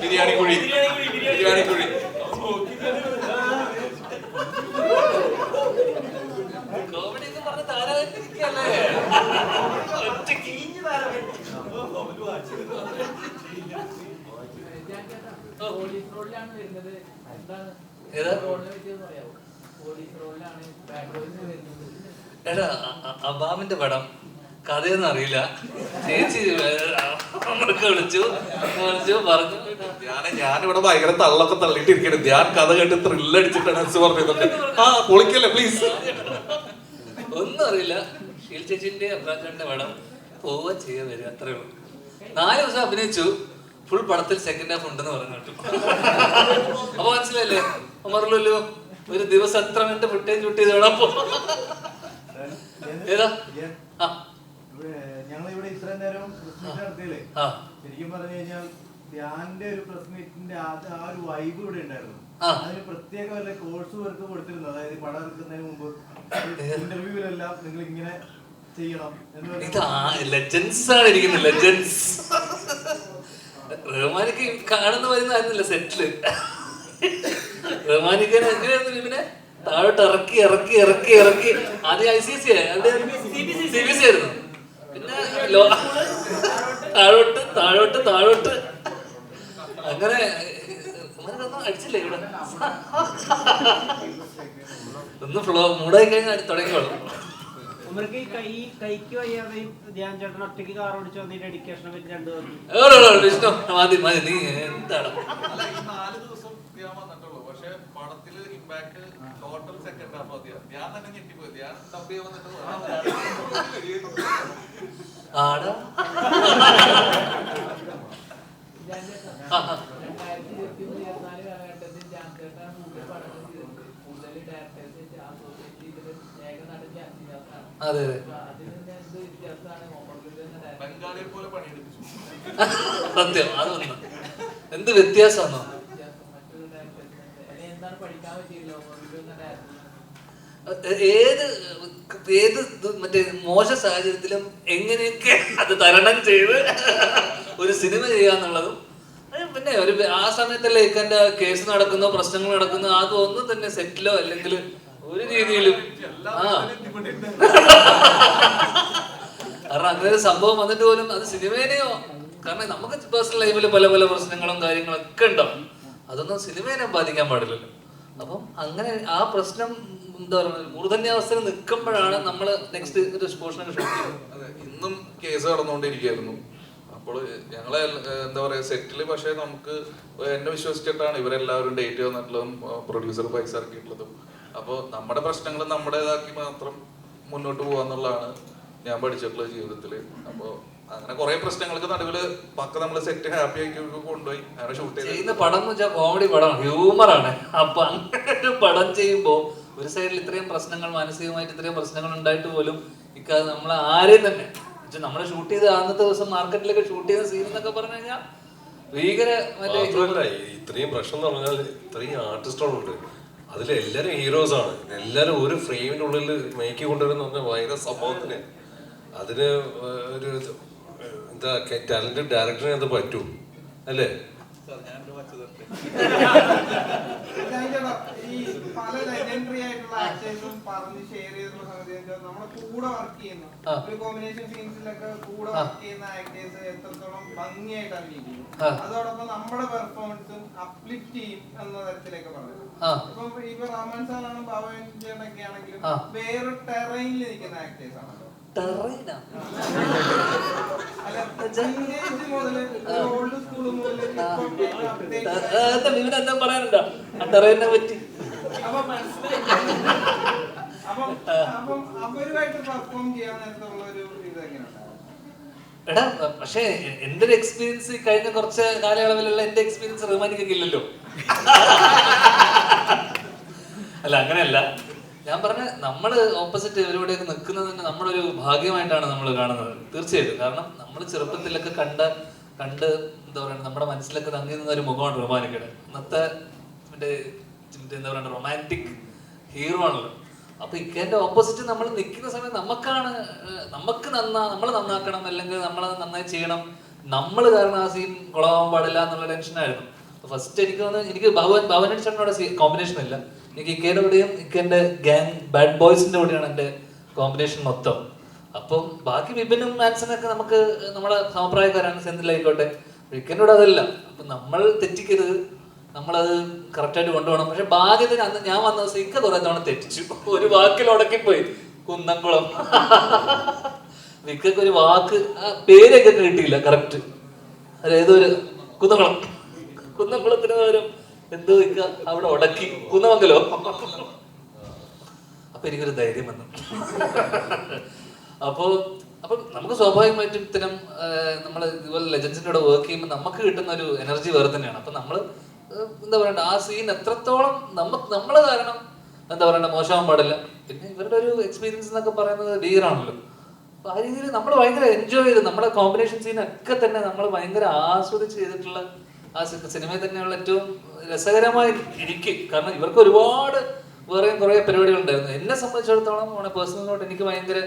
ബിരിയാണി കുഴി. ബിരിയാണി കുഴി. എടാ അബാമിന്റെ പടം കഥയൊന്നും അറിയില്ല. ചേച്ചി വിളിച്ചു. വിളിച്ചു പറഞ്ഞു. ഞാൻ ഞാനിവിടെ ഭയങ്കര തള്ളൊക്കെ തള്ളിയിട്ടിരിക്കണേ ഞാൻ കഥ കേട്ട് ത്രില്ലടിച്ചിട്ടാണ് പറഞ്ഞതൊക്കെ. ആ പൊളിക്കല്ലേ പ്ലീസ് ഒന്നും അറിയില്ല. ഷീൽ ചേച്ചിന്റെ അബ്രാജാന്റെ പടം പോവുക ചെയ്യുക വരിക അത്രേ ഉള്ളൂ. നാല് ദിവസം അഭിനയിച്ചു. ഫുൾ പടത്തിൽ സെക്കൻഡ് ഹാഫ് ഉണ്ടെന്ന് പറഞ്ഞു കേട്ടു. അപ്പൊ മനസ്സിലല്ലേ മറലല്ലോ ഒരു ദിവസം എത്ര മിനിറ്റ് ഫുട്ടേജ് അപ്പൊ ഏതാ? ആ. ഞങ്ങൾ ഇവിടെ ഇത്രയും നേരം നടത്തിയില്ലേ? ആ. ശരിക്കും പറഞ്ഞു കഴിഞ്ഞാൽ ധ്യാന്റെ ഒരു പ്രസ് മീറ്റിന്റെ ആ ഒരു വൈബ് ഇവിടെ ഉണ്ടായിരുന്നു. ആ. അതിന് പ്രത്യേക വല്ല കോഴ്സ് വർക്ക് കൊടുത്തിരുന്നു? അതായത് പടം ഇറക്കുന്നതിന് മുമ്പ് ഇന്റർവ്യൂവിലെല്ലാം നിങ്ങൾ ഇങ്ങനെ ചെയ്യണം ലെജൻസ് ആണ് ഇരിക്കുന്നത് ലെജൻസ് റഹ്മാനിക്ക് കാണുന്ന വരുന്നതായിരുന്നില്ല സെറ്റിൽ റഹ്മാനിക്ക് എങ്ങനെയായിരുന്നു ഇവനെ താഴോട്ട് ഇറക്കി ഇറക്കി ഇറക്കി ഇറക്കി. ആദ്യം I C C C B C ആയിരുന്നു. പിന്നെ താഴോട്ട് താഴോട്ട് താഴോട്ട്. അങ്ങനെ അടിച്ചില്ലേ ഇവിടെ. ഒന്ന് ഫ്ലോ മൂടായി കഴിഞ്ഞാൽ തുടങ്ങിക്കോളൂ. വിഷ്ണു. മതി മതി നീ എന്താണ്? പക്ഷെ പടത്തിൽ ഇമ്പാക്ട് ടോട്ടൽ സെക്കൻഡ് ഹാഫ് മതിയാണ് ഞാൻ തന്നെ ഞെട്ടിപ്പോയി. ഞാൻ തപ്പി വന്നിട്ട് ആടാ ആ, ആ. രണ്ടായിരത്തി ഇരുപത്തി മൂന്ന് ഇരുപത്തിനാല് കാലഘട്ടത്തിൽ ജാൻസേട്ടാണ് കൂടുതൽ പടങ്ങൾ ചെയ്തത് കൂടുതൽ ഡയറക്ടേഴ്സ് അസോസിയേറ്റ് ചെയ്തത് ഏക നടൻ ജാൻസിദാസാണ് അതെ അതെ. അപ്പൊ അതിൽ നിന്ന് എന്ത് വ്യത്യാസമാണ് മുഹമ്മദ് എന്ന ഡയറക്ടർ ബംഗാളിയെ പോലെ പണിയെടുപ്പിച്ചു. സത്യം അതൊന്നും എന്ത് വ്യത്യാസമാണോ ഏത് ഏത് മറ്റേ മോശ സാഹചര്യത്തിലും എങ്ങനെയൊക്കെ അത് തരണം ചെയ്ത് ഒരു സിനിമ ചെയ്യാന്നുള്ളതും പിന്നെ ഒരു ആ സമയത്തല്ലേ ഇക്കന്റെ കേസ് നടക്കുന്ന പ്രശ്നങ്ങൾ നടക്കുന്ന അതൊന്നും തന്നെ സെറ്റിലോ അല്ലെങ്കിൽ ഒരു രീതിയിലും. ആ. കാരണം അങ്ങനെ ഒരു സംഭവം വന്നിട്ട് പോലും അത് സിനിമേനെയോ കാരണം നമുക്ക് പേഴ്സണൽ ലൈഫിൽ പല പല പ്രശ്നങ്ങളും കാര്യങ്ങളൊക്കെ ഉണ്ടാവും അതൊന്നും സിനിമേനെ ബാധിക്കാൻ പാടില്ലല്ലോ. അപ്പം അങ്ങനെ ആ പ്രശ്നം എന്താ പറയുക മൂർധന്യാവസ്ഥയിൽ നിൽക്കുമ്പോഴാണ് നമ്മൾ നെക്സ്റ്റ് ഇന്നും കേസ് കടന്നുകൊണ്ടിരിക്കുന്നു അപ്പോൾ ഞങ്ങളെ എന്താ പറയുക സെറ്റിൽ പക്ഷേ നമുക്ക് എന്നെ വിശ്വസിച്ചിട്ടാണ് ഇവരെല്ലാവരും ഡേറ്റ് തന്നിട്ടുള്ളതും പ്രൊഡ്യൂസർ പൈസ ഇറക്കിയിട്ടുള്ളതും. അപ്പോൾ നമ്മുടെ പ്രശ്നങ്ങൾ നമ്മുടേതാക്കി മാത്രം മുന്നോട്ട് പോകാന്നുള്ളതാണ് ഞാൻ പഠിച്ചിട്ടുള്ള ജീവിതത്തിൽ അപ്പോൾ അങ്ങനെ കുറെ പ്രശ്നങ്ങൾക്ക് നടുവിൽ പക്ക നമ്മൾ സെറ്റ് ഹാപ്പി ആക്കി കൊണ്ടുപോയി. അങ്ങനെ ഷൂട്ട് ചെയ്ത്. പടം എന്ന് വെച്ചാൽ കോമഡി പടമാണ്. ഹ്യൂമറാണ് അപ്പൊ അങ്ങനെ ഒരു പടം ചെയ്യുമ്പോൾ ഒരു സൈഡിൽ ഇത്രയും പ്രശ്നങ്ങൾ മാനസികമായിട്ട് ഇത്രയും പ്രശ്നങ്ങൾ ഉണ്ടായിട്ട് പോലും ഇക്ക നമ്മളെ ആരെയും തന്നെ നമ്മൾ ഷൂട്ട് ചെയ്ത് അന്നത്തെ ദിവസം മാർക്കറ്റിലൊക്കെ ഷൂട്ട് ചെയ്ത സീൻ എന്നൊക്കെ പറഞ്ഞു കഴിഞ്ഞാൽ ഭീകര മറ്റേ മാത്രമല്ല ഇത്രയും പ്രശ്നം എന്ന് പറഞ്ഞാൽ ഇത്രയും ആർട്ടിസ്റ്റുകളുണ്ട് അതിൽ എല്ലാവരും ഹീറോസ് ആണ്. എല്ലാരും ഒരു ഫ്രെയിമിന്റെ ഉള്ളിൽ മേക്കി കൊണ്ടുവരുന്ന പറഞ്ഞാൽ ഭയങ്കര സംഭവത്തിന്. അതിന് ഒരു എന്താ ടാലന്റഡ് ഡയറക്ടറിനെ അത് പറ്റൂ. അല്ലേ? ഈ പല ലെജൻഡറി ആയിട്ടുള്ള ആക്ടേഴ്സും പറഞ്ഞ് ഷെയർ ചെയ്തിട്ടുള്ള നമ്മുടെ കൂടെ വർക്ക് ചെയ്യുന്ന ഒരു കോമ്പിനേഷൻ സീൻസിലൊക്കെ കൂടെ വർക്ക് ചെയ്യുന്ന ആക്ടേഴ്സ് എത്രത്തോളം ഭംഗിയായിട്ട് അഭിനയിക്കുന്നു. അതോടൊപ്പം നമ്മുടെ പെർഫോമൻസും അപ്ലിഫ്റ്റ് ചെയ്യും എന്ന തരത്തിലേക്ക് പറഞ്ഞു. ആ. ഇപ്പം ഇപ്പൊ റഹ്മാൻ സാറാണ് ഭാവൻ ആണെങ്കിലും ആ. വേറെ ടെറൈനിൽ നിൽക്കുന്ന ആക്ടേഴ്സ് ആണല്ലോ. പറയാനുണ്ടോ പറ്റി എടാ പക്ഷേ എന്റെ ഒരു എക്സ്പീരിയൻസ് കഴിഞ്ഞ കുറച്ച് കാലയളവിലുള്ള എന്റെ എക്സ്പീരിയൻസ് റഹ്മാനിക്കില്ലല്ലോ അല്ല അങ്ങനെയല്ല. ഞാൻ പറഞ്ഞ നമ്മൾ ഓപ്പോസിറ്റ് ഇവരോടെയൊക്കെ നിൽക്കുന്നത് തന്നെ നമ്മളൊരു ഭാഗ്യമായിട്ടാണ് നമ്മൾ കാണുന്നത്. തീർച്ചയായിട്ടും. കാരണം നമ്മൾ ചെറുപ്പത്തിലൊക്കെ കണ്ട കണ്ട് എന്താ പറയുക നമ്മുടെ മനസ്സിലൊക്കെ തങ്ങി നിന്ന ഒരു മുഖമാണ് റൊമാനിക്കയുടെ. ഇന്നത്തെ എന്താ പറയുക റൊമാന്റിക് ഹീറോ ആണല്ലോ. അപ്പൊ ഇക്കേന്റെ ഓപ്പോസിറ്റ് നമ്മൾ നിൽക്കുന്ന സമയം നമുക്കാണ് നമുക്ക് നന്നാ നമ്മൾ നന്നാക്കണം അല്ലെങ്കിൽ നമ്മൾ നന്നായി ചെയ്യണം. നമ്മൾ കാരണം ആ സീൻ കൊളാവാൻ പാടില്ല എന്നുള്ള ടെൻഷനായിരുന്നു ഫസ്റ്റ് എനിക്ക് തോന്നുന്നു എനിക്ക് ഭവൻ ഭവൻ ചേട്ടനോട് കോമ്പിനേഷൻ ഇല്ല. എനിക്ക് ഇക്കയുടെ കൂടെയും ഇക്കേന്റെ ഗാങ് ബാഡ് ബോയ്സിന്റെ കൂടെയാണ് എന്റെ കോമ്പിനേഷൻ മൊത്തം. അപ്പം ബാക്കി വിപിനും മാൻസനൊക്കെ നമുക്ക് നമ്മുടെ സമപ്രായക്കാരാണ് സെന്തിലായിക്കോട്ടെ ഇക്കന്റെ കൂടെ അതല്ല. അപ്പൊ നമ്മൾ തെറ്റിക്കരുത്. നമ്മളത് കറക്റ്റായിട്ട് കൊണ്ടുപോകണം. പക്ഷെ ഭാഗ്യത്തിന് അന്ന് ഞാൻ വന്ന ദിവസം ഇക്ക കുറെ തവണ തെറ്റിച്ചു. ഒരു വാക്കിൽ ഉടക്കിപ്പോയി. കുന്നംകുളം. വിക്കൊക്കെ ഒരു വാക്ക് ആ പേരൊക്കെ കിട്ടിയില്ല കറക്റ്റ് അതായത് ഒരു കുന്നംകുളം. കുന്നംകുളത്തിന് പകരം എന്തോ ഇക്ക അവിടെ ഉടക്കി കുന്നമംഗലോ? അപ്പൊ എനിക്കൊരു ധൈര്യം വന്നു. അപ്പോ അപ്പൊ നമുക്ക് സ്വാഭാവികമായിട്ടും ഇത്തരം നമ്മൾ ഇതുപോലെ ലെജൻസിന്റെ കൂടെ വർക്ക് ചെയ്യുമ്പോൾ നമുക്ക് കിട്ടുന്ന ഒരു എനർജി വേറെ തന്നെയാണ്. അപ്പൊ നമ്മൾ എന്താ പറയണ്ട ആ സീൻ എത്രത്തോളം നമുക്ക് നമ്മളെ കാരണം എന്താ പറയണ്ട മോശമാവാൻ പാടില്ല. പിന്നെ ഇവരുടെ ഒരു എക്സ്പീരിയൻസ് എന്നൊക്കെ പറയുന്നത് ഡിയറാണല്ലോ അപ്പൊ ആ രീതിയിൽ നമ്മൾ ഭയങ്കര എൻജോയ് ചെയ്ത് നമ്മുടെ കോമ്പിനേഷൻ സീനൊക്കെ തന്നെ നമ്മൾ ഭയങ്കര ആസ്വദിച്ച് ചെയ്തിട്ടുള്ള ആ സിനിമയിൽ തന്നെയുള്ള ഏറ്റവും രസകരമായി എനിക്ക് കാരണം ഇവർക്ക് ഒരുപാട് വേറെയും കുറേ പരിപാടികളുണ്ടായിരുന്നു. എന്നെ സംബന്ധിച്ചിടത്തോളം പേഴ്സണൽ പേഴ്സണലോട്ട് എനിക്ക് ഭയങ്കര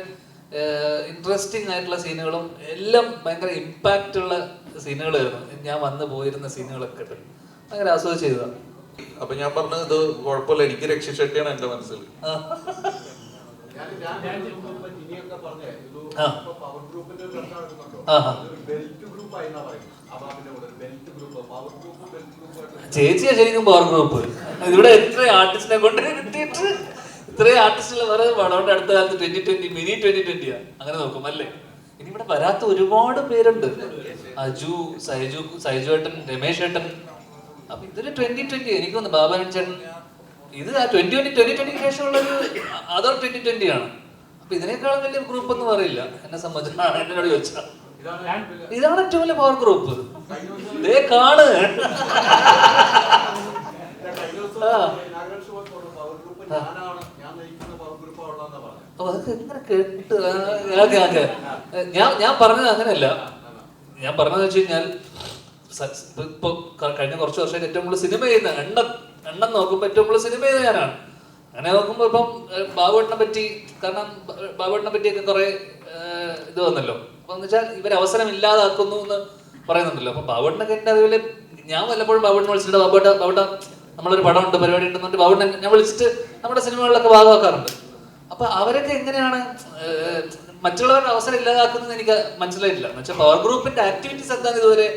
ഇൻട്രസ്റ്റിംഗ് ആയിട്ടുള്ള സീനുകളും എല്ലാം ഭയങ്കര ഇമ്പാക്റ്റ് ഉള്ള സീനുകളായിരുന്നു. ഞാൻ വന്ന് പോയിരുന്ന സീനുകളൊക്കെ. ഭയങ്കര ആസ്വദിച്ച് ചെയ്തതാണ് അപ്പൊ ഞാൻ പറഞ്ഞു ഇത് കുഴപ്പമില്ല. എനിക്ക് രക്ഷിച്ചട്ടിയാണ് എന്റെ മനസ്സിൽ. ആ. ചേച്ചിയാ ശരിക്കും പറഞ്ഞു നോപ്പ് ഇവിടെ എത്ര ആർട്ടിസ്റ്റിനെ കൊണ്ട് കിട്ടിയിട്ട് ഇത്രയും ആർട്ടിസ്റ്റുകൾ വേറെ പടം അടുത്ത കാലത്ത് ട്വന്റി ട്വന്റി മിനി ട്വന്റി ട്വന്റിയാ അങ്ങനെ നോക്കും അല്ലേ? ഇനി ഇവിടെ വരാത്ത ഒരുപാട് പേരുണ്ട്. അജു സൈജു സൈജു ഏട്ടൻ രമേശ് ഏട്ടൻ. അപ്പൊ ഇതൊരു ട്വന്റി ട്വന്റി എനിക്ക് തോന്നുന്നു ബാബാനൻ ചേട്ടൻ ഇത് ആ ട്വന്റി ട്വന്റി ട്വന്റി ട്വന്റിക്ക് ശേഷമുള്ള ഒരു അതർ ട്വന്റി ട്വന്റി ആണ്. അപ്പൊ ഇതിനേക്കാളും വലിയ ഗ്രൂപ്പ് ഒന്നും അറിയില്ല. എന്നെ സംബന്ധിച്ചാണ് എന്നോട് ചോദിച്ചാൽ ഇതാണ് ഏറ്റവും വലിയ പവർ ഗ്രൂപ്പ് ദേ കാണ്. ഞാൻ. ഞാൻ ഞാൻ പറഞ്ഞത് അങ്ങനെയല്ല. ഞാൻ പറഞ്ഞതെന്ന് വെച്ച് കഴിഞ്ഞാൽ ഇപ്പൊ- കഴിഞ്ഞ കുറച്ച് വർഷമായിട്ട് ഏറ്റവും കൂടുതൽ സിനിമ ചെയ്യുന്ന എണ്ണം എണ്ണം നോക്കുമ്പോൾ ഏറ്റവും കൂടുതൽ സിനിമ ചെയ്യുന്ന ഞാനാണ്. അങ്ങനെ നോക്കുമ്പോൾ ഇപ്പം ബാബുവേട്ടനെ പറ്റി കാരണം ബാബുവേട്ടനെ പറ്റിയൊക്കെ കുറെ ഇത് വന്നല്ലോ. അപ്പൊ എന്ന് വെച്ചാൽ ഇവർ അവസരം ഇല്ലാതാക്കുന്നു എന്ന് പറയുന്നുണ്ടല്ലോ. അപ്പൊ ബാബുട്ടിനൊക്കെ എന്റെ അറിവിൽ ഞാൻ വല്ലപ്പോഴും ബാബുവേട്ടനെ വിളിച്ചിട്ട് ബാബുട്ട ബാബുട്ട നമ്മളൊരു പടം ഉണ്ട് പരിപാടി ഉണ്ടെന്നുണ്ട് ബാബുട്ടിനെ ഞാൻ വിളിച്ചിട്ട് നമ്മുടെ സിനിമകളിലൊക്കെ ഭാഗമാക്കാറുണ്ട്. അപ്പൊ അവരൊക്കെ എങ്ങനെയാണ് മറ്റുള്ളവരുടെ അവസരം ഇല്ലാതാക്കുന്നത് എനിക്ക് മനസ്സിലായിട്ടില്ല. എന്നുവെച്ചാൽ പവർ ഗ്രൂപ്പിന്റെ ആക്ടിവിറ്റീസ് എന്താണെന്ന് ഇതുവരെ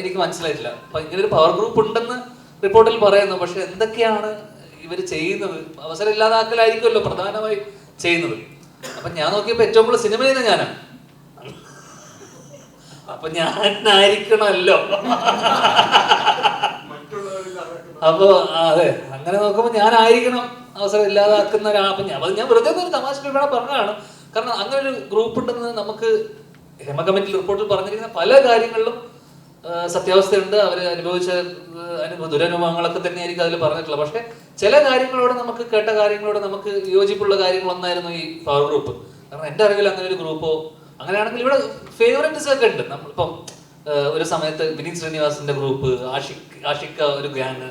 എനിക്ക് മനസ്സിലായിട്ടില്ല. അപ്പൊ ഇങ്ങനെ ഒരു പവർ ഗ്രൂപ്പ് ഉണ്ടെന്ന് റിപ്പോർട്ടിൽ പറയുന്നു. പക്ഷെ എന്തൊക്കെയാണ് ഇവർ ചെയ്യുന്നത്? അവസരം ഇല്ലാതാക്കലായിരിക്കുമല്ലോ പ്രധാനമായി ചെയ്യുന്നത്. അപ്പൊ ഞാൻ നോക്കിയപ്പോ ഏറ്റവും കൂടുതൽ സിനിമ ചെയ്യുന്ന ഞാനാണ്. അപ്പൊ ഞാനായിരിക്കണമല്ലോ. അപ്പോ അതെ അങ്ങനെ നോക്കുമ്പോ ഞാനായിരിക്കണം. അവസരം ഇല്ലാതാക്കുന്ന ഒരാ അപ്പൊ ഞാൻ ഞാൻ വെറുതെ ഒരു തമാശ ഇവിടെ പറഞ്ഞതാണ്. കാരണം അങ്ങനെ ഒരു ഗ്രൂപ്പ് ഉണ്ടെന്ന് നമുക്ക് ഹെമ കമ്മിറ്റി റിപ്പോർട്ടിൽ പറഞ്ഞിരിക്കുന്ന പല കാര്യങ്ങളിലും സത്യാവസ്ഥയുണ്ട്. അവർ അനുഭവിച്ച അനുഭവ ദുരനുഭവങ്ങളൊക്കെ തന്നെയായിരിക്കും അതിൽ പറഞ്ഞിട്ടുള്ളത്. പക്ഷെ ചില കാര്യങ്ങളോട് നമുക്ക് കേട്ട കാര്യങ്ങളോട് നമുക്ക് യോജിപ്പുള്ള കാര്യങ്ങളൊന്നായിരുന്നു ഈ പവർ ഗ്രൂപ്പ് കാരണം എന്റെ അറിവിൽ അങ്ങനെ ഒരു ഗ്രൂപ്പോ അങ്ങനെയാണെങ്കിൽ ഇവിടെ ഫേവറേറ്റ്സ് ഒക്കെ ഉണ്ട്. നമ്മളിപ്പം ഒരു സമയത്ത് വിനീത് ശ്രീനിവാസിന്റെ ഗ്രൂപ്പ് ആഷിക് ആഷിക്ക ഒരു ഗ്യാങ്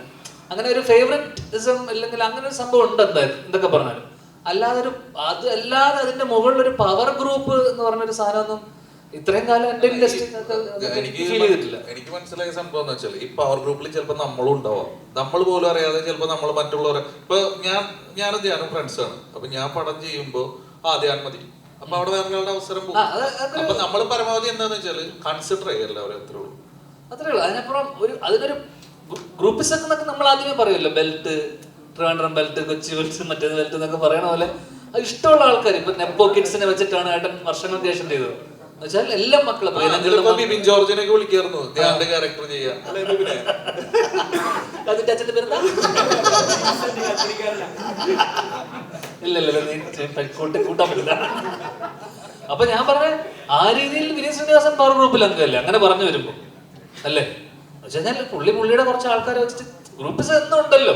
അങ്ങനെ ഒരു ഫേവറേറ്റിസം അല്ലെങ്കിൽ അങ്ങനെ ഒരു സംഭവം ഉണ്ട് എന്തായാലും എന്തൊക്കെ പറഞ്ഞാലും. അല്ലാതെ ഒരു അത് അല്ലാതെ അതിന്റെ മുകളിൽ ഒരു പവർ ഗ്രൂപ്പ് എന്ന് പറഞ്ഞൊരു സാധനമൊന്നും ഇത്രയും കാലം എന്റെ എനിക്ക് ഫീൽ ചെയ്തിട്ടില്ല. എനിക്ക് മനസ്സിലായ സംഭവം എന്ന് വെച്ചാൽ ഈ പവർ ഗ്രൂപ്പിൽ ചിലപ്പോൾ നമ്മളും ഉണ്ടാവാം. നമ്മൾ പോലും അറിയാതെ ചിലപ്പോൾ നമ്മൾ മറ്റുള്ളവരെ ഇപ്പൊ ഞാൻ ഞാൻ ധ്യാനം ഫ്രണ്ട്സ് ആണ്. അപ്പൊ ഞാൻ പടം ചെയ്യുമ്പോൾ ആ ധ്യാനം മതി അപ്പൊ അവിടെ വേറെ അവസരം പോകും. അപ്പൊ നമ്മൾ പരമാവധി എന്താന്ന് വെച്ചാൽ കൺസിഡർ ചെയ്യല്ല അവരെ അത്രേ ഉള്ളൂ. അത്രേ ഉള്ളൂ. അതിനപ്പുറം ഒരു അതിനൊരു ഗ്രൂപ്പ് ഒക്കെ എന്നൊക്കെ നമ്മൾ ആദ്യമേ പറയുമല്ലോ. Belt Trivandrum belt Kochi belt മറ്റേത് ബെൽറ്റ് എന്നൊക്കെ പറയണ പോലെ അത് ഇഷ്ടമുള്ള ആൾക്കാർ ഇപ്പൊ നെപ്പോ കിഡ്സിനെ വെച്ചിട്ടാണ് ഏട്ടൻ വർഷങ്ങൾക്ക് ശേഷം ചെയ്തത്? എല്ലാം എല്ലാ മക്കളും. ജോർജിനെ ബിബിൻ ജോർജിനെയൊക്കെ വിളിക്കായിരുന്നു. ധ്യാന്റെ ക്യാരക്ടർ ചെയ്യാൻ അല്ലെ ബിബിനെ അതിന്റെ അച്ഛന്റെ പേരെന്താ? ഇല്ല ഇല്ല ഇല്ല, നീ ചെ- കൂട്ടി കൂട്ടാൻ പറ്റില്ല. അപ്പൊ ഞാൻ പറഞ്ഞ ആ രീതിയിൽ വിനീത് ശ്രീനിവാസൻ പവർ ഗ്രൂപ്പിൽ അംഗമല്ലേ? അങ്ങനെ പറഞ്ഞു വരുമ്പോ. അല്ലേ? വെച്ചാൽ പുള്ളി പുള്ളിയുടെ കുറച്ച് ആൾക്കാരെ വെച്ചിട്ട് ഗ്രൂപ്പിസ് എന്നും ഉണ്ടല്ലോ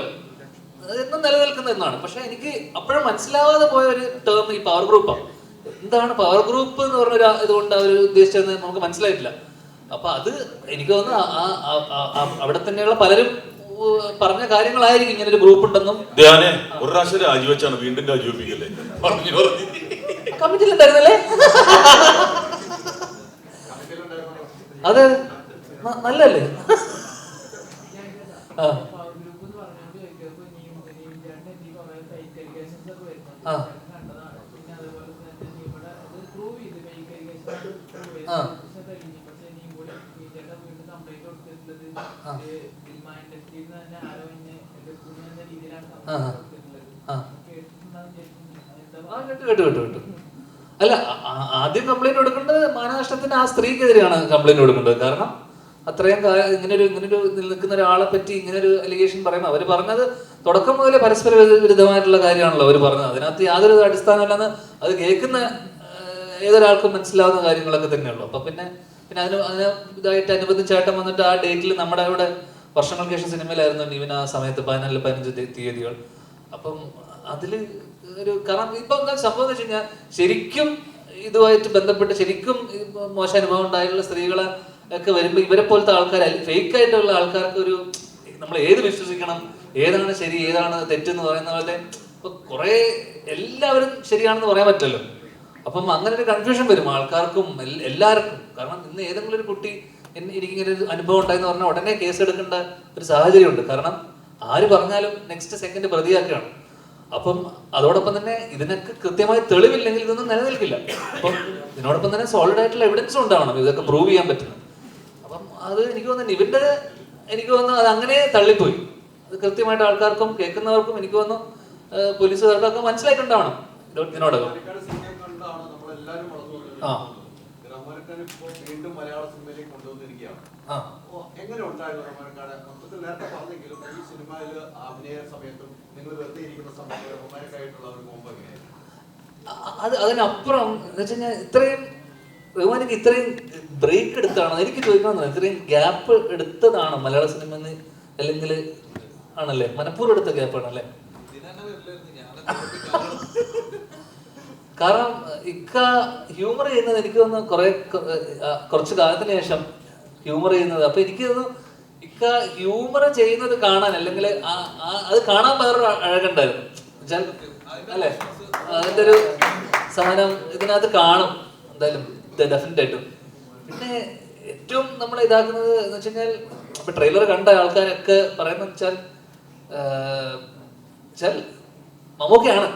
എന്നും നിലനിൽക്കുന്ന എന്നാണ് പക്ഷെ എനിക്ക് അപ്പോഴും മനസ്സിലാവാതെ പോയ ഒരു ടേം ഈ പവർ ഗ്രൂപ്പാണ് എന്താണ് പവർ ഗ്രൂപ്പ് എന്ന് പറഞ്ഞ ഇതുകൊണ്ട് അവർ ഉദ്ദേശിച്ചതെന്ന് നമുക്ക് മനസ്സിലായിട്ടില്ല. അപ്പൊ അത് എനിക്ക് തോന്നുന്നു അവിടെ തന്നെയുള്ള പലരും പറഞ്ഞ കാര്യങ്ങളായിരിക്കും ഇങ്ങനെ ഒരു ഗ്രൂപ്പ് ഉണ്ടെന്നും. ധ്യാനെ ഒരു പ്രാവശ്യം രാജിവെച്ചാണ് വീണ്ടും രാജിവെപ്പിക്കല്ലേ? പറഞ്ഞു പറഞ്ഞു. അതെ നല്ലല്ലേ ആ. ആ. ആ. കേട്ടു കേട്ടു അല്ല ആദ്യം കംപ്ലൈന്റ് കൊടുക്കേണ്ടത് മാനനഷ്ടത്തിന് ആ സ്ത്രീക്കെതിരെയാണ് കംപ്ലൈന്റ് കൊടുക്കേണ്ടത്. കാരണം അത്രയും ഇങ്ങനൊരു ഇങ്ങനൊരു നിൽക്കുന്ന ഒരാളെ പറ്റി ഇങ്ങനൊരു അലിഗേഷൻ പറയുമ്പോൾ അവർ പറഞ്ഞത് തുടക്കം മുതലേ പരസ്പര വിരുദ്ധ- വിരുദ്ധമായിട്ടുള്ള കാര്യമാണല്ലോ അവർ പറഞ്ഞത്. അതിനകത്ത് യാതൊരു അടിസ്ഥാനമില്ലെന്ന് അത് കേൾക്കുന്ന ഏതൊരാൾക്കും മനസ്സിലാവുന്ന കാര്യങ്ങളൊക്കെ തന്നെയുള്ളൂ. അപ്പൊ പിന്നെ പിന്നെ അതിന് അതിന് ഇതായിട്ട് അനുബന്ധിച്ചായിട്ട് വന്നിട്ട് ആ ഡേറ്റിൽ നമ്മുടെ ഇവിടെ വർഷങ്ങൾക്ക് ശേഷം സിനിമയിലായിരുന്നു നിവിൻ ആ സമയത്ത് പതിനാല് പതിനഞ്ച് തീയതികൾ. അപ്പം അതിൽ ഒരു കാരണം ഇപ്പൊ എന്താ സംഭവം എന്ന് വെച്ച് കഴിഞ്ഞാൽ ശരിക്കും ഇതുമായിട്ട് ബന്ധപ്പെട്ട് ശരിക്കും മോശം അനുഭവം ഉണ്ടായിട്ടുള്ള സ്ത്രീകളെ ഒക്കെ വരുമ്പോൾ ഇവരെ പോലത്തെ ആൾക്കാർ ഫേക്ക് ആയിട്ടുള്ള ആൾക്കാർക്ക് ഒരു നമ്മൾ ഏത് വിശ്വസിക്കണം ഏതാണ് ശരി ഏതാണ് തെറ്റെന്ന് പറയുന്ന പോലെ കുറെ എല്ലാവരും ശരിയാണെന്ന് പറയാൻ പറ്റില്ലല്ലോ. അപ്പം അങ്ങനെ ഒരു കൺഫ്യൂഷൻ വരും ആൾക്കാർക്കും എല്ലാവർക്കും. കാരണം ഇന്ന് ഏതെങ്കിലും ഒരു കുട്ടി എനിക്കിങ്ങനെ ഒരു അനുഭവം ഉണ്ടായെന്ന് പറഞ്ഞാൽ ഉടനെ കേസ് എടുക്കേണ്ട ഒരു സാഹചര്യമുണ്ട്. കാരണം ആര് പറഞ്ഞാലും നെക്സ്റ്റ് സെക്കൻഡ് പ്രതിയാക്കുകയാണ്. അപ്പം അതോടൊപ്പം തന്നെ ഇതിനൊക്കെ കൃത്യമായി തെളിവില്ലെങ്കിൽ ഇതൊന്നും നിലനിൽക്കില്ല. അപ്പം ഇതിനോടൊപ്പം തന്നെ സോളിഡ് ആയിട്ടുള്ള എവിഡൻസും ഉണ്ടാവണം. ഇതൊക്കെ പ്രൂവ് ചെയ്യാൻ പറ്റുന്നത്. അപ്പം അത് എനിക്ക് തോന്നുന്നു ഇവന്റെ എനിക്ക് തോന്നുന്നു അത് അങ്ങനെ തള്ളിപ്പോയി. അത് കൃത്യമായിട്ട് ആൾക്കാർക്കും കേൾക്കുന്നവർക്കും എനിക്ക് തോന്നുന്നു പോലീസുകാർക്കൊക്കെ മനസ്സിലായിട്ടുണ്ടാവണം. ഇതിനോ- ഇതിനോടകം. ആ. വീണ്ടും മലയാള സിനിമയിലേക്ക്. അപ്പോ എങ്ങനെ ഉണ്ടായിരുന്നു റഹ്മാൻഖാനെ മൊത്തത്തിൽ നേരത്തെ പറഞ്ഞെങ്കിലും ഈ സിനിമയിൽ അഭിനയ സമയത്തും നിങ്ങൾ വെറുതെ ഇരിക്കുന്ന സമയത്ത് റൊമാന്റിക് ഒരു കോമ്പോ എങ്ങനെയായിരുന്നു? അത് അതിനപ്പുറം എന്ന് വെച്ച് കഴിഞ്ഞാൽ ഇത്രയും റഹ്മാനിക്ക് ഇത്രയും ബ്രേക്ക് എടുത്താണോ എനിക്ക് ചോദിക്കണമെന്ന് ഇത്രയും ഗ്യാപ്പ് എടുത്തതാണോ മലയാള സിനിമ അല്ലെങ്കിൽ ആണല്ലേ? മനഃപൂർവം എടുത്ത ഗ്യാപ്പാണല്ലേ കാരണം ഇക്ക ഹ്യൂമർ ചെയ്യുന്നത് എനിക്ക് തോന്നുന്നു കുറെ കുറച്ച് കാലത്തിന് ശേഷം ഹ്യൂമർ ചെയ്യുന്നത്. അപ്പൊ എനിക്ക് ഇക്ക ഹ്യൂമർ ചെയ്യുന്നത് കാണാൻ അല്ലെങ്കിൽ അത് കാണാൻ വേറൊരു അഴകുണ്ടായിരുന്നു. അല്ലെ? അതിന്റെ ഒരു സാധനം ഇതിനകത്ത് കാണും. എന്തായാലും ഡെഫിനറ്റ് ആയിട്ടും. പിന്നെ ഏറ്റവും നമ്മൾ ഇതാക്കുന്നത് എന്ന് വെച്ച് കഴിഞ്ഞാൽ ഇപ്പൊ ട്രെയിലർ കണ്ട ആൾക്കാരൊക്കെ പറയുന്നത് വെച്ചാൽ വെച്ചാൽ മമ്മൂക്കയാണ്.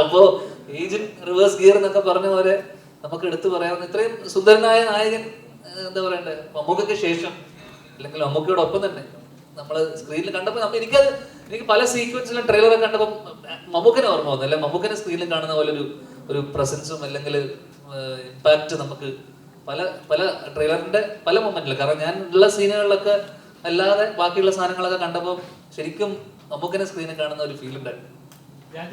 അപ്പോ ഏജന്റ് റിവേഴ്സ് ഗിയർ എന്നൊക്കെ പറഞ്ഞ പോലെ നമുക്ക് എടുത്തു പറയാവുന്ന ഇത്രയും സുന്ദരനായ നായകൻ എന്താ പറയണ്ടേ? മമ്മൂക്കയ്ക്ക് ശേഷം അല്ലെങ്കിൽ മമ്മൂക്കയോടൊപ്പം തന്നെ നമ്മൾ സ്ക്രീനിൽ കണ്ടപ്പോൾ നമ്മൾ എനിക്കത് എനിക്ക് പല സീക്വൻസിലും ട്രെയിലറൊക്കെ കണ്ടപ്പോൾ മമ്മൂക്കനെ ഓർമ്മ വന്നു. അല്ലെ? മമ്മൂക്കനെ സ്ക്രീനിൽ കാണുന്ന പോലെ ഒരു ഒരു പ്രസൻസും അല്ലെങ്കിൽ ഇമ്പാക്റ്റ് നമുക്ക് പല പല ട്രെയിലറിന്റെ പല മൊമെന്റിൽ കാരണം ഞാൻ ഉള്ള സീനുകളിലൊക്കെ അല്ലാതെ ബാക്കിയുള്ള സാധനങ്ങളൊക്കെ കണ്ടപ്പോൾ ശരിക്കും മമ്മൂക്കനെ സ്ക്രീനിൽ കാണുന്ന ഒരു ഫീൽ ഉണ്ടായിരുന്നു ഞാൻ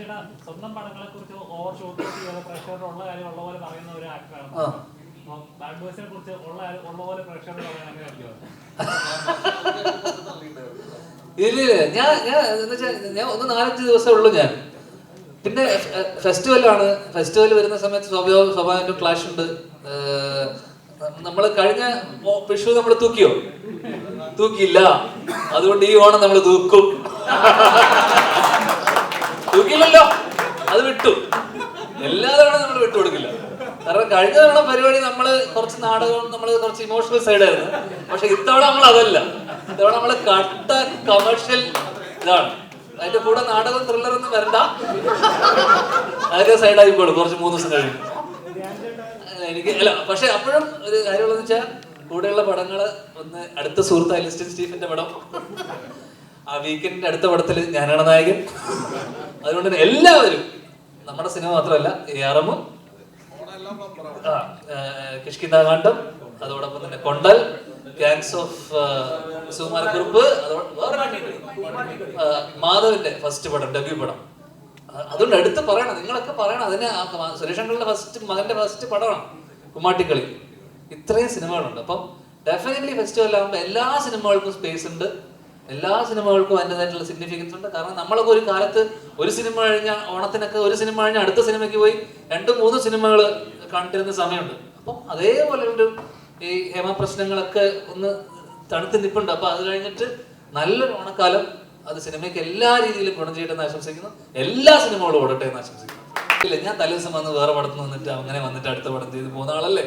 സ്വന്തം പടങ്ങളെ കുറിച്ച് ഓവർ ഷോട്ട് ചെയ്യാതെ പ്രഷറുള്ള ഉള്ള കാര്യം ഉള്ള പോലെ പറയുന്ന ഒരു ആക്ടറാണ് ആ. ബാഡ് ബോയ്സിനെ ഉള്ള ഉള്ള പോലെ പ്രേക്ഷകരോട് പറയാൻ അങ്ങനെ ആയിരിക്കും ഇല്ല ഇല്ല. ഞാൻ ഞാൻ എന്ന് ഞാൻ ഒന്ന് നാലഞ്ച് ദിവസമേ ഉള്ളൂ ഞാൻ. പിന്നെ ഫെസ്റ്റിവലാണ്. ഫെസ്റ്റിവൽ വരുന്ന സമയത്ത് സ്വാഭാവിക സ്വാഭാവിക ക്ലാഷ് ഉണ്ട്. നമ്മൾ കഴിഞ്ഞ വിഷു നമ്മൾ തൂക്കിയോ? തൂക്കിയില്ല. അതുകൊണ്ട് ഈ ഓണം നമ്മൾ തൂക്കും. തൂക്കില്ലല്ലോ അത് വിട്ടു. എല്ലാ തവണ നമ്മൾ വിട്ടുകൊടുക്കില്ല കാരണം കഴിഞ്ഞ തവണ പരിപാടി നമ്മൾ കുറച്ച് നാടകം നമ്മൾ കുറച്ച് ഇമോഷണൽ സൈഡായിരുന്നു പക്ഷെ ഇത്തവണ നമ്മൾ അതല്ല. ഇത്തവണ നമ്മൾ കട്ട കമേഴ്ഷ്യൽ ഇതാണ്. അതിന്റെ കൂടെ നാടകം ത്രില്ലർ ഒന്നും വരണ്ട. അതൊക്കെ സൈഡായിക്കോളും കുറച്ച് മൂന്ന് ദിവസം കഴിയും എനിക്ക് അല്ല പക്ഷെ അപ്പോഴും ഒരു കാര്യമുള്ളതെന്ന് വെച്ചാൽ കൂടെയുള്ള പടങ്ങൾ ഒന്ന് അടുത്ത സുഹൃത്ത് അലിസ്റ്റൻ സ്റ്റീഫന്റെ പടം. ആ വീക്കെൻഡിന്റെ അടുത്ത പടത്തിൽ ഞാനാണ് നായകൻ അതുകൊണ്ട് തന്നെ എല്ലാവരും നമ്മുടെ സിനിമ മാത്രമല്ല എ ആർ എമ്മും കിഷ്കിന്ദാകാന്ഡം അതോടൊപ്പം തന്നെ കൊണ്ടൽ ഗാങ്സ് ഓഫ് സുമാരക്കുറുപ്പ് മാധവിന്റെ ഫസ്റ്റ് പടം ഡെബ്യൂ പടം. അതുകൊണ്ട് എടുത്ത് പറയണം നിങ്ങളൊക്കെ പറയണം അതിന് ആ സുരേഷ് അങ്കിളിന്റെ ഫസ്റ്റ് മകന്റെ ഫസ്റ്റ് പടമാണ് കുമ്മാട്ടിക്കളി. ഇത്രയും സിനിമകളുണ്ട്. അപ്പം ഡെഫിനറ്റ്ലി ഫെസ്റ്റിവൽ ആകുമ്പോൾ എല്ലാ സിനിമകൾക്കും സ്പേസ് ഉണ്ട്. എല്ലാ സിനിമകൾക്കും അതിന്റെതായിട്ടുള്ള സിഗ്നിഫിക്കൻസ് ഉണ്ട്. കാരണം നമ്മളൊക്കെ ഒരു കാലത്ത് ഒരു സിനിമ കഴിഞ്ഞ ഓണത്തിനൊക്കെ ഒരു സിനിമ കഴിഞ്ഞ അടുത്ത സിനിമയ്ക്ക് പോയി രണ്ടും മൂന്നും സിനിമകൾ കണ്ടിരുന്ന സമയമുണ്ട്. അപ്പം അതേപോലെ ഒരു ഈ ഹേമ പ്രശ്നങ്ങളൊക്കെ ഒന്ന് തണുത്ത് നിൽപ്പുണ്ട് അപ്പൊ അത് കഴിഞ്ഞിട്ട് നല്ലൊരു ഓണക്കാലം. അത് സിനിമയ്ക്ക് എല്ലാ രീതിയിലും ഗുണം ചെയ്യട്ടെ എന്ന് ആശംസിക്കുന്നു. എല്ലാ സിനിമകളും ഓടട്ടെ എന്ന് ആശംസിക്കുന്നു. ഇല്ല ഞാൻ തലേദിവസം വന്ന് വേറെ പടത്തിൽ നിന്നിട്ട് അങ്ങനെ വന്നിട്ട് അടുത്ത പടം ചെയ്ത് പോകുന്ന ആളല്ലേ?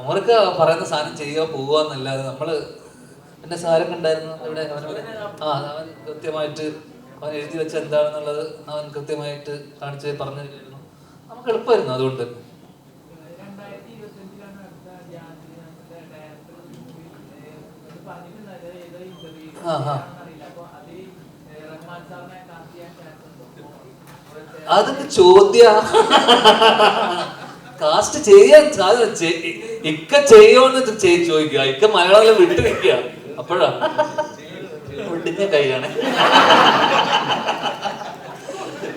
അവർക്ക് പറയുന്ന സാധനം ചെയ്യുക പോവുക എന്നല്ലാതെ നമ്മൾ എന്റെ സാരൊക്കെ ഉണ്ടായിരുന്നു ഇവിടെ ആ അവൻ കൃത്യമായിട്ട് അവൻ എഴുതി വെച്ച എന്താണെന്നുള്ളത് അവൻ കൃത്യമായിട്ട് കാണിച്ച് പറഞ്ഞു നമുക്ക് എളുപ്പമായിരുന്നു അതുകൊണ്ട് രണ്ടായിരത്തി ഇരുപത്തഞ്ചിലാണ് അടുത്ത ധ്യാനത്തിന് നമ്മുടെ ഡയറക്ടർ പറഞ്ഞിട്ടുണ്ടായത് ഏതോ ഇന്റർവ്യൂ ആ, ആ. അറിയില്ല അപ്പൊ അത് റഹ്മാൻ സാറിനെ കാസ്റ്റ് ചെയ്യാൻ ചാൻസ് ഉണ്ടോ അതൊക്കെ ചോദ്യ? കാസ്റ്റ് ചെയ്യാൻ ഇക്ക ചെയ്യോന്ന് ചോദിക്കുക. ഇക്ക മലയാളം വിട്ടു നിൽക്കുക അപ്പോഴാ? ഒടിഞ്ഞ കൈയാണ്.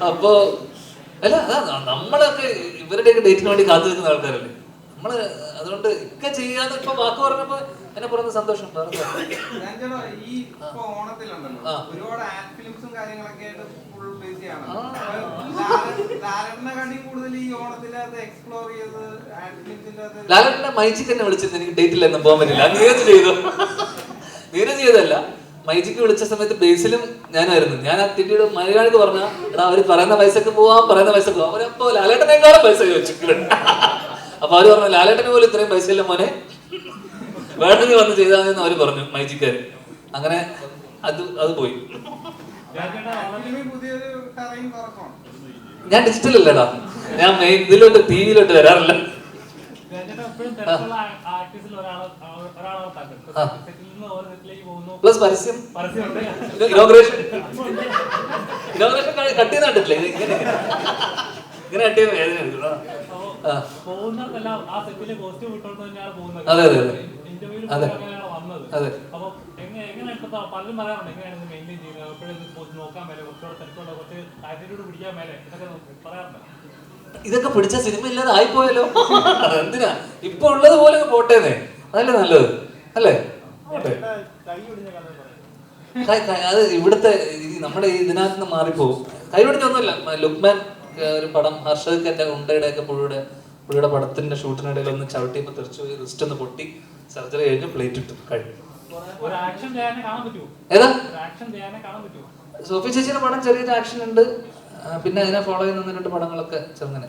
അപ്പോ അല്ല അതാ നമ്മളൊക്കെ ഇവരുടെയൊക്കെ ഡേറ്റിന് വേണ്ടി കാത്തു നിൽക്കുന്ന ആൾക്കാരല്ലേ? നമ്മൾ അതുകൊണ്ട് ഒക്കെ ചെയ്യാന്ന് ഇപ്പൊ വാക്ക് പറഞ്ഞപ്പോ എന്നെ പുറത്ത് സന്തോഷം ഈ ഓണത്തിലുണ്ടല്ലോ. ഒരുപാട് ആഡ് ഫിലിംസും കാര്യങ്ങളൊക്കെ ആയിട്ട് ഫുൾ ബിസിയാണ് ആ. ലാലനെക്കാട്ടി കൂടുതൽ ഈ ഓണത്തിന്റെ എക്സ്പ്ലോർ ചെയ്ത് ആഡ് ഫിലിംസിന്റെ ലാലേട്ടന്റെ മൈജിക്ക് തന്നെ വിളിച്ചിരുന്നു. എനിക്ക് ഡേറ്റ് ഇല്ലെന്ന് പോകാൻ പറ്റില്ല നീരജ് ചെയ്തു. നീരജ് ചെയ്തല്ല മൈജിക്ക് വിളിച്ച സമയത്ത് ബേസിലും ഞാനായിരുന്നു. ഞാൻ ആ തിരിയുടെ മലയാളിക്ക് പറഞ്ഞ എടാ അവർ പറയുന്ന പൈസക്ക് പോവാം പറയുന്ന പൈസക്ക് പോവാം. അവരപ്പോ ലാലേട്ടനേക്കാളും പൈസ ചോദിച്ചിട്ടുണ്ട് അപ്പൊ അവർ പറഞ്ഞു ലാലേട്ടന് പോലും ഇത്രയും പൈസ ഇല്ല മോനെ. വേണമെങ്കിൽ വന്ന് ചെയ്താൽ മതി എന്ന് അവർ പറഞ്ഞു മൈജിക്കാര്. അങ്ങനെ അത് അത് പോയി. ഞാൻ ഡിജിറ്റൽ അല്ലടാ. ഞാൻ ഇതിലോട്ട് ടി വിയിലോട്ട് വരാറില്ല. പ്ലസ് പരസ്യം. ഇനോഗ്രേഷൻ ഇനോഗ്രേഷൻ കട്ട് കണ്ടിട്ടില്ലേ? ഇത് ഇങ്ങനെ ഇങ്ങനെ കട്ട് ചെയ്യുന്ന വേദന എടുക്കും. അതെ, അതെ, അതെ. അതെ. ഇതൊക്കെ പിടിച്ച സിനിമ ഇല്ലാതെ ആയിപ്പോയല്ലോ എന്തിനാ ഇപ്പൊ ഉള്ളത് പോലെ പോട്ടേന്നെ. അതല്ലേ നല്ലത്? അല്ലേ? അത്. ഇവിടുത്തെ നമ്മുടെ ഈ ഇതിനകത്ത് നിന്ന് കൈ പിടിച്ചൊന്നുമില്ല. ലുക്മാൻ ഒരു പടം ഹർഷദ് എന്റെ ഉണ്ടയുടെ ഒക്കെ പുഴയുടെ പുള്ളിയുടെ പടത്തിന്റെ ഷൂട്ടിനിടയിൽ ഒന്ന് ചവിട്ടിയപ്പോൾ തെറിച്ചു പോയി റിസ്റ്റ് ഒന്ന് പൊട്ടി സർജറി കഴിഞ്ഞ് പ്ലേറ്റ് ഇട്ടു കഴിഞ്ഞു. ഏതാ? സോഫി ചേച്ചിയുടെ പടം ചെറിയൊരു ആക്ഷൻ ഉണ്ട്. പിന്നെ അതിനെ ഫോളോ ചെയ്യുന്ന രണ്ട് പടങ്ങളൊക്കെ ചെറുങ്ങനെ.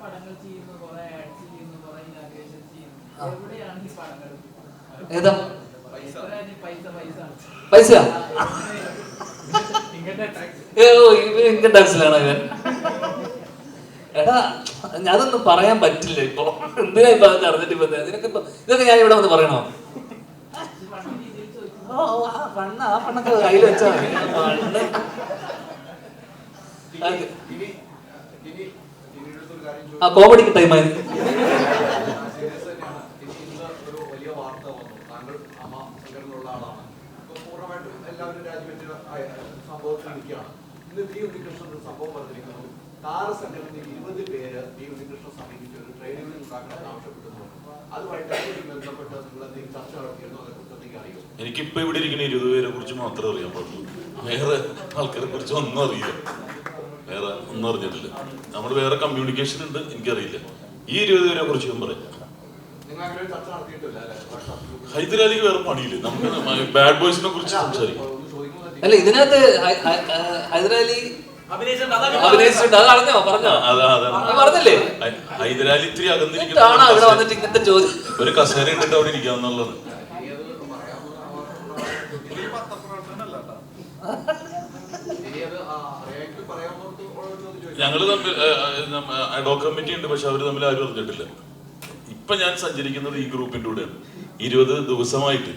പടങ്ങൾ ചെയ്യുന്നു കുറെ ആഡ്സ് ചെയ്യുന്നു കുറെ ഇനാഗ്രേഷൻ ചെയ്യുന്നു. എവിടെയാണ് ഈ പടങ്ങൾ? ഏതാ? പൈസ. ഇവൻ ഇൻകം ടാക്സിലാണോ ഇവൻ എടാ ഞാനൊന്നും പറയാൻ പറ്റില്ല ഇപ്പൊ. എന്തിനാ ഇപ്പൊ അതൊക്കെ അറിഞ്ഞിട്ട് ഇപ്പൊ നിനക്ക് ഇപ്പൊ ഇതൊക്കെ ഞാൻ ഇവിടെ വന്ന് പറയണോ? ഓ ഓ, ആ പണ്ണ ആ പണ്ണൊക്കെ കയ്യിൽ വെച്ചാ. കോമഡിക്ക് ടൈമായി എല്ലാവരും രാജിവെച്ച സംഭവത്തിൽ നിൽക്കുകയാണ് ഇന്ന് വി ഉണ്ണികൃഷ്ണൻ ഒരു സംഭവം പറഞ്ഞിരിക്കുന്നു താരസംഘടനയിൽ ഇരുപത് പേര് വി ഉണ്ണികൃഷ്ണൻ സമീപിച്ച് ഒരു ട്രേഡ് യൂണിയൻ ഉണ്ടാക്കണമെന്ന് ആവശ്യപ്പെട്ടിരുന്നു അതുമായിട്ട് ബന്ധപ്പെട്ട് നിങ്ങൾ എന്തെങ്കിലും ചർച്ച നടത്തിയിരുന്നു? അതേക്കുറിച്ച് എന്തെങ്കിലും അറിയോ? എനിക്കിപ്പോ ഇവിടെ ഇരിക്കുന്ന ഇരുപത് പേരെ കുറിച്ച് മാത്രമേ അറിയാൻ പാടുള്ളൂ. വേറെ ആൾക്കാരെ കുറിച്ച് ഒന്നും അറിയില്ല. വേറെ ഒന്നും അറിഞ്ഞിട്ടില്ല. നമ്മൾ വേറെ കമ്മ്യൂണിക്കേഷൻ ഉണ്ട് എനിക്കറിയില്ല. ഈ ഇരുപത് പേരെ കുറിച്ച് ഞാൻ പറയാം. നിങ്ങൾ ഒരു ചർച്ച നടത്തിയിട്ടില്ല അല്ലേ? ഹൈദരാലിക്ക് വേറെ പണിയില്ല? നമുക്ക് ബാഡ് ബോയ്സിനെ കുറിച്ച് സംസാരിക്കാം. അല്ല ഇതിനകത്ത് ഹൈദരാലി അഭിനയിച്ചിട്ടുണ്ട് അത് അറിഞ്ഞോ പറഞ്ഞോ പറഞ്ഞില്ലേ? ഹൈദരാലി ഇത്തിരി ഇവിടെ വന്നിട്ട് ഇങ്ങനത്തെ ചോദ്യം? ഒരു കസേര ഇട്ടിട്ട് അവിടെ ഇരിക്കാന്നുള്ളത് ഞങ്ങൾ തമ്മിൽ അഡോ കമ്മിറ്റി ഉണ്ട് പക്ഷെ അവർ തമ്മിൽ ആരും അറിഞ്ഞിട്ടില്ല. ഇപ്പൊ ഞാൻ സഞ്ചരിക്കുന്നത് ഈ ഗ്രൂപ്പിന്റെ കൂടെയാണ്. ഇരുപത് ദിവസമായിട്ട്.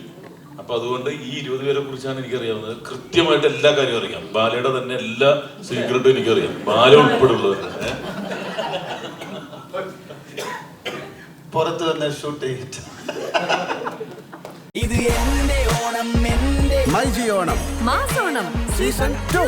അപ്പൊ അതുകൊണ്ട് ഈ ഇരുപത് പേരെ കുറിച്ചാണ് എനിക്ക് അറിയാവുന്നത് കൃത്യമായിട്ട് എല്ലാ കാര്യവും അറിയാം. ബാലയുടെ തന്നെ എല്ലാ സീക്രട്ടും എനിക്കറിയാം. ബാല ഉൾപ്പെടെയുള്ളത് പുറത്ത് തന്നെ ഷൂട്ട് ചെയ്തിട്ട്. ഇത് എന്റെ ഓണം എന്റെ മൈജി ഓണം. മാസോണം. Season two